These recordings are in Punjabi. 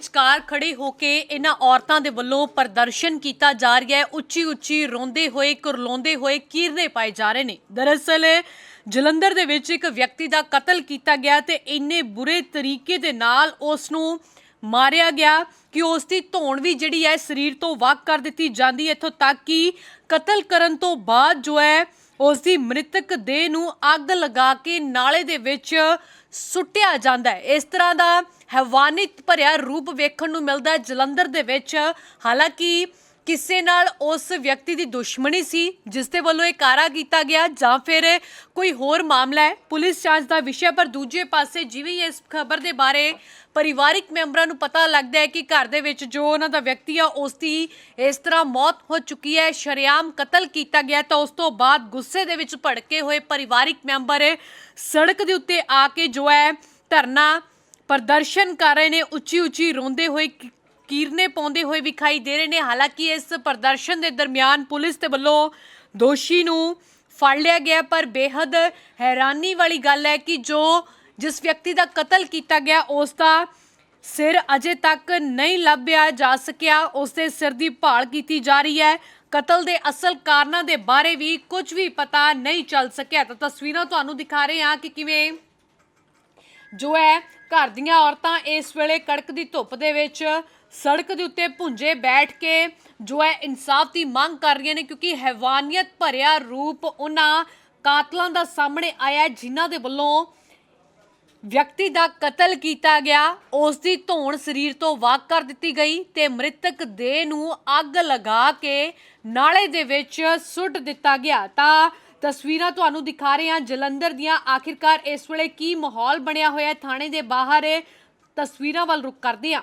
ਵਿਚਕਾਰ ਖੜੇ ਹੋ ਕੇ ਇਹਨਾਂ ਔਰਤਾਂ ਦੇ ਵੱਲੋਂ ਪ੍ਰਦਰਸ਼ਨ ਕੀਤਾ ਜਾ ਰਿਹਾ ਹੈ। ਉੱਚੀ ਉੱਚੀ ਰੋਂਦੇ ਹੋਏ, ਕੁਰਲਾਉਂਦੇ ਹੋਏ ਕੀਰਨੇ ਪਾਏ ਜਾ ਰਹੇ ਨੇ। ਦਰਅਸਲ, ਜਲੰਧਰ ਦੇ ਵਿੱਚ ਇੱਕ ਵਿਅਕਤੀ ਦਾ ਕਤਲ ਕੀਤਾ ਗਿਆ ਤੇ ਇੰਨੇ ਬੁਰੇ ਤਰੀਕੇ ਦੇ ਨਾਲ ਉਸ ਨੂੰ ਮਾਰਿਆ ਗਿਆ ਕਿ ਉਸ ਦੀ ਧੌਣ ਵੀ ਜਿਹੜੀ ਹੈ, ਸਰੀਰ ਤੋਂ ਵੱਖ ਕਰ ਦਿੱਤੀ ਜਾਂਦੀ ਹੈ। ਇੱਥੋਂ ਤੱਕ ਕਿ ਕਤਲ ਕਰਨ ਤੋਂ ਬਾਅਦ ਜੋ ਹੈ ਉਸ ਦੀ ਮ੍ਰਿਤਕ ਦੇਹ ਨੂੰ ਅੱਗ ਲਗਾ ਕੇ ਨਾਲੇ ਦੇ ਵਿੱਚ ਸੁੱਟਿਆ ਜਾਂਦਾ ਹੈ। ਇਸ ਤਰ੍ਹਾਂ ਦਾ ਹੈਵਾਨਿਤ ਭਰਿਆ ਰੂਪ ਵੇਖਣ ਨੂੰ ਮਿਲਦਾ ਹੈ ਜਲੰਧਰ ਦੇ ਵਿੱਚ। ਹਾਲਾਂਕਿ ਕਿਸੇ ਨਾਲ ਉਸ ਵਿਅਕਤੀ ਦੀ ਦੁਸ਼ਮਣੀ ਸੀ, ਜਿਸ ਦੇ ਵੱਲੋਂ ਇਹ ਕਾਰਾ ਕੀਤਾ ਗਿਆ ਜਾਂ ਫਿਰ ਕੋਈ ਹੋਰ ਮਾਮਲਾ ਹੈ? ਪੁਲਿਸ ਜਾਂਚ ਦਾ ਵਿਸ਼ਾ ਪਰ ਦੂਜੇ ਪਾਸੇ ਜਿਵੇਂ ਹੀ ਇਸ ਖਬਰ ਦੇ ਬਾਰੇ ਪਰਿਵਾਰਿਕ ਮੈਂਬਰਾਂ ਨੂੰ ਪਤਾ ਲੱਗਦਾ ਹੈ ਕਿ ਘਰ ਦੇ ਵਿੱਚ ਜੋ ਉਹਨਾਂ ਦਾ ਵਿਅਕਤੀ ਆ, ਉਸ ਦੀ ਇਸ ਤਰ੍ਹਾਂ ਮੌਤ ਹੋ ਚੁੱਕੀ ਹੈ, ਸ਼ਰੇਆਮ ਕਤਲ ਕੀਤਾ ਗਿਆ, ਤਾਂ ਉਸ ਤੋਂ ਬਾਅਦ ਗੁੱਸੇ ਦੇ ਵਿੱਚ ਭੜਕੇ ਹੋਏ ਪਰਿਵਾਰਿਕ ਮੈਂਬਰ ਸੜਕ ਦੇ ਉੱਤੇ ਆ ਕੇ ਜੋ ਹੈ ਧਰਨਾ ਪ੍ਰਦਰਸ਼ਨ ਕਰ ਰਹੇ ਨੇ ਉੱਚੀ ਉੱਚੀ ਰੋਂਦੇ ਹੋਏ ਕੀਰਨੇ ਪਾਉਂਦੇ ਹੋਏ ਵਿਖਾਈ ਦੇ ਰਹੇ ਨੇ। ਹਾਲਾਂਕਿ ਇਸ ਪ੍ਰਦਰਸ਼ਨ ਦੇ ਦਰਮਿਆਨ ਪੁਲਿਸ ਦੇ ਵੱਲੋਂ ਦੋਸ਼ੀ ਨੂੰ ਫੜ ਲਿਆ ਗਿਆ, ਪਰ ਬੇहद ਹੈਰਾਨੀ ਵਾਲੀ ਗੱਲ ਹੈ ਕਿ ਜੋ ਜਿਸ ਵਿਅਕਤੀ ਦਾ ਕਤਲ ਕੀਤਾ ਗਿਆ, ਉਸ ਦਾ ਸਿਰ ਅਜੇ ਤੱਕ ਨਹੀਂ ਲੱਭਿਆ ਜਾ ਸਕਿਆ। ਉਸ ਦੇ ਸਿਰ ਦੀ ਭਾਲ ਕੀਤੀ ਜਾ ਰਹੀ ਹੈ। ਕਤਲ ਦੇ ਅਸਲ ਕਾਰਨਾਂ ਦੇ ਬਾਰੇ ਵੀ ਕੁਝ ਵੀ ਪਤਾ ਨਹੀਂ ਚੱਲ ਸਕਿਆ। ਤਾਂ ਤਸਵੀਰਾਂ ਤੁਹਾਨੂੰ ਦਿਖਾ ਰਹੇ ਹਾਂ ਕਿ ਕਿਵੇਂ ਜੋ ਹੈ, ਘਰ ਦੀਆਂ ਔਰਤਾਂ ਇਸ ਵੇਲੇ ਕੜਕ ਦੀ ਧੁੱਪ ਦੇ ਵਿੱਚ ਸੜਕ ਦੇ ਉੱਤੇ ਭੁੰਜੇ ਬੈਠ ਕੇ ਜੋ ਹੈ ਇਨਸਾਫ ਦੀ ਮੰਗ ਕਰ ਰਹੀਆਂ ਨੇ, ਕਿਉਂਕਿ ਹੈਵਾਨੀਅਤ ਭਰਿਆ ਰੂਪ ਉਹਨਾਂ ਕਾਤਲਾਂ ਦਾ ਸਾਹਮਣੇ ਆਇਆ ਜਿਨ੍ਹਾਂ ਦੇ ਵੱਲੋਂ ਵਿਅਕਤੀ ਦਾ ਕਤਲ ਕੀਤਾ ਗਿਆ। ਉਸ ਦੀ ਧੌਣ ਸਰੀਰ ਤੋਂ ਵੱਖ ਕਰ ਦਿੱਤੀ ਗਈ ਤੇ ਮ੍ਰਿਤਕ ਦੇਹ ਨੂੰ ਅੱਗ ਲਗਾ ਕੇ ਨਾਲੇ ਦੇ ਵਿੱਚ ਸੁੱਟ ਦਿੱਤਾ ਗਿਆ। ਤਾਂ ਤਸਵੀਰਾਂ ਤੁਹਾਨੂੰ ਦਿਖਾ ਰਹੇ ਹਾਂ ਜਲੰਧਰ ਦੀਆਂ। ਆਖਿਰਕਾਰ ਇਸ ਵੇਲੇ ਕੀ ਮਾਹੌਲ ਬਣਿਆ ਹੋਇਆ ਥਾਣੇ ਦੇ ਬਾਹਰ ਤਸਵੀਰਾਂ ਵੱਲ ਰੁਕ ਕਰਦੇ ਹਾਂ।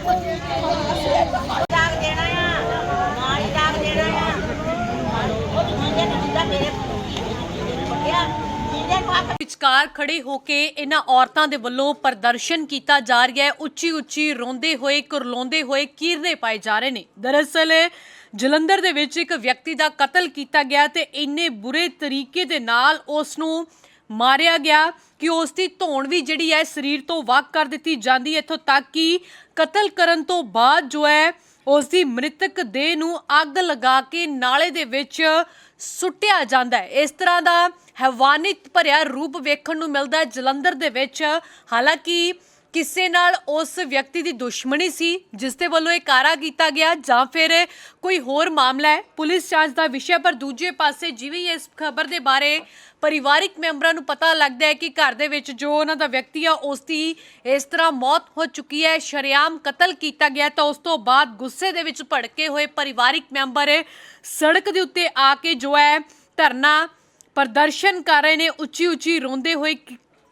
ਵਿਚਕਾਰ ਖੜੇ ਹੋ ਕੇ ਇਹਨਾਂ ਔਰਤਾਂ ਦੇ ਵੱਲੋਂ ਪ੍ਰਦਰਸ਼ਨ ਕੀਤਾ ਜਾ ਰਿਹਾ ਹੈ। ਉੱਚੀ ਉੱਚੀ ਰੋਂਦੇ ਹੋਏ, ਕੁਰਲਾਉਂਦੇ ਹੋਏ ਕੀਰਨੇ ਪਾਏ ਜਾ ਰਹੇ ਨੇ। ਦਰਅਸਲ ਜਲੰਧਰ ਦੇ ਵਿੱਚ ਇੱਕ ਵਿਅਕਤੀ ਦਾ ਕਤਲ ਕੀਤਾ ਗਿਆ ਤੇ ਇੰਨੇ ਬੁਰੇ ਤਰੀਕੇ ਦੇ ਨਾਲ ਉਸ ਨੂੰ ਮਾਰਿਆ ਗਿਆ ਕਿ ਉਸ ਦੀ ਧੌਣ ਵੀ ਜਿਹੜੀ ਹੈ, ਸਰੀਰ ਤੋਂ ਵੱਖ ਕਰ ਦਿੱਤੀ ਜਾਂਦੀ ਹੈ। ਇੱਥੋਂ ਤੱਕ ਕਿ ਕਤਲ ਕਰਨ ਤੋਂ ਬਾਅਦ ਜੋ ਹੈ ਉਸ ਦੀ ਮ੍ਰਿਤਕ ਦੇਹ ਨੂੰ ਅੱਗ ਲਗਾ ਕੇ ਨਾਲੇ ਦੇ ਵਿੱਚ ਸੁੱਟਿਆ ਜਾਂਦਾ ਹੈ। ਇਸ ਤਰ੍ਹਾਂ ਦਾ ਹੈਵਾਨਿਤ ਭਰਿਆ ਰੂਪ ਵੇਖਣ ਨੂੰ ਮਿਲਦਾ ਹੈ ਜਲੰਧਰ ਦੇ ਵਿੱਚ। ਹਾਲਾਂਕਿ ਕਿਸੇ ਨਾਲ ਉਸ ਵਿਅਕਤੀ ਦੀ ਦੁਸ਼ਮਣੀ ਸੀ, ਜਿਸ ਦੇ ਵੱਲੋਂ ਇਹ ਕਾਰਾ ਕੀਤਾ ਗਿਆ ਜਾਂ ਫਿਰ ਕੋਈ ਹੋਰ ਮਾਮਲਾ ਹੈ? ਪੁਲਿਸ ਜਾਂਚ ਦਾ ਵਿਸ਼ਾ ਪਰ ਦੂਜੇ ਪਾਸੇ ਜਿਵੇਂ ਇਸ ਖਬਰ ਦੇ ਬਾਰੇ ਪਰਿਵਾਰਿਕ ਮੈਂਬਰਾਂ ਨੂੰ ਪਤਾ ਲੱਗਦਾ ਹੈ ਕਿ ਘਰ ਦੇ ਵਿੱਚ ਜੋ ਉਹਨਾਂ ਦਾ ਵਿਅਕਤੀ ਆ, ਉਸ ਦੀ ਇਸ ਤਰ੍ਹਾਂ ਮੌਤ ਹੋ ਚੁੱਕੀ ਹੈ, ਸ਼ਰੇਆਮ ਕਤਲ ਕੀਤਾ ਗਿਆ ਤਾਂ ਉਸ ਤੋਂ ਬਾਅਦ ਗੁੱਸੇ ਦੇ ਵਿੱਚ ਭੜਕੇ ਹੋਏ ਪਰਿਵਾਰਿਕ ਮੈਂਬਰ ਸੜਕ ਦੇ ਉੱਤੇ ਆ ਕੇ ਜੋ ਹੈ ਧਰਨਾ ਪ੍ਰਦਰਸ਼ਨ ਕਰ ਰਹੇ ਨੇ ਉੱਚੀ ਉੱਚੀ ਰੋਂਦੇ ਹੋਏ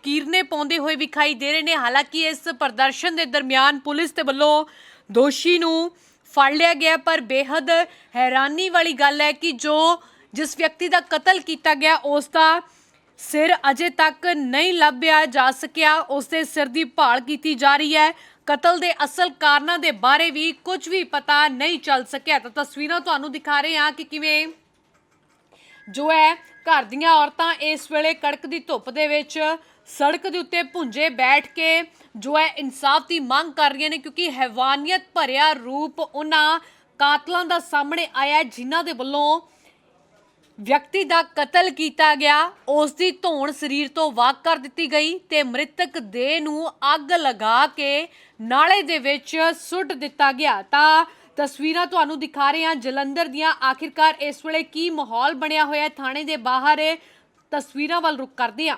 ਕੀਰਨੇ ਪਾਉਂਦੇ ਹੋਏ ਵਿਖਾਈ ਦੇ ਰਹੇ ਨੇ। ਹਾਲਾਂਕਿ ਇਸ ਪ੍ਰਦਰਸ਼ਨ ਦੇ ਦਰਮਿਆਨ ਪੁਲਿਸ ਦੇ ਵੱਲੋਂ ਦੋਸ਼ੀ ਨੂੰ ਫੜ ਲਿਆ ਗਿਆ, ਪਰ ਬੇहद ਹੈਰਾਨੀ ਵਾਲੀ ਗੱਲ ਹੈ ਕਿ ਜੋ ਜਿਸ ਵਿਅਕਤੀ ਦਾ ਕਤਲ ਕੀਤਾ ਗਿਆ, ਉਸ ਦਾ ਸਿਰ ਅਜੇ ਤੱਕ ਨਹੀਂ ਲੱਭਿਆ ਜਾ ਸਕਿਆ। ਉਸ ਦੇ ਸਿਰ ਦੀ ਭਾਲ ਕੀਤੀ ਜਾ ਰਹੀ ਹੈ। ਕਤਲ ਦੇ ਅਸਲ ਕਾਰਨਾਂ ਦੇ ਬਾਰੇ ਵੀ ਕੁਝ ਵੀ ਪਤਾ ਨਹੀਂ ਚੱਲ ਸਕਿਆ। ਤਾਂ ਤਸਵੀਰਾਂ ਤੁਹਾਨੂੰ ਦਿਖਾ ਰਹੇ ਹਾਂ ਕਿ ਕਿਵੇਂ ਜੋ ਹੈ, ਘਰ ਦੀਆਂ ਔਰਤਾਂ ਇਸ ਵੇਲੇ ਕੜਕ ਦੀ ਧੁੱਪ ਦੇ ਵਿੱਚ ਸੜਕ ਦੇ ਉੱਤੇ ਭੁੰਜੇ ਬੈਠ ਕੇ ਜੋ ਹੈ ਇਨਸਾਫ ਦੀ ਮੰਗ ਕਰ ਰਹੀਆਂ ਨੇ ਕਿਉਂਕਿ ਹੈਵਾਨੀਅਤ ਭਰਿਆ ਰੂਪ ਉਹਨਾਂ ਕਾਤਲਾਂ ਦਾ ਸਾਹਮਣੇ ਆਇਆ ਜਿਨ੍ਹਾਂ ਦੇ ਵੱਲੋਂ ਵਿਅਕਤੀ ਦਾ ਕਤਲ ਕੀਤਾ ਗਿਆ। ਉਸ ਦੀ ਧੌਣ ਸਰੀਰ ਤੋਂ ਵਾਕ ਕਰ ਦਿੱਤੀ ਗਈ ਤੇ ਮ੍ਰਿਤਕ ਦੇਹ ਨੂੰ ਅੱਗ ਲਗਾ ਕੇ ਨਾਲੇ ਦੇ ਵਿੱਚ ਸੁੱਟ ਦਿੱਤਾ ਗਿਆ। ਤਾਂ ਤਸਵੀਰਾਂ ਤੁਹਾਨੂੰ ਦਿਖਾ ਰਹੇ ਹਾਂ। ਜਲੰਧਰ ਦੀਆਂ ਆਖਿਰਕਾਰ ਇਸ ਵੇਲੇ ਕੀ ਮਾਹੌਲ ਬਣਿਆ ਹੋਇਆ ਥਾਣੇ ਦੇ ਬਾਹਰ ਤਸਵੀਰਾਂ ਵੱਲ ਰੁਕ ਕਰਦੇ ਹਾਂ।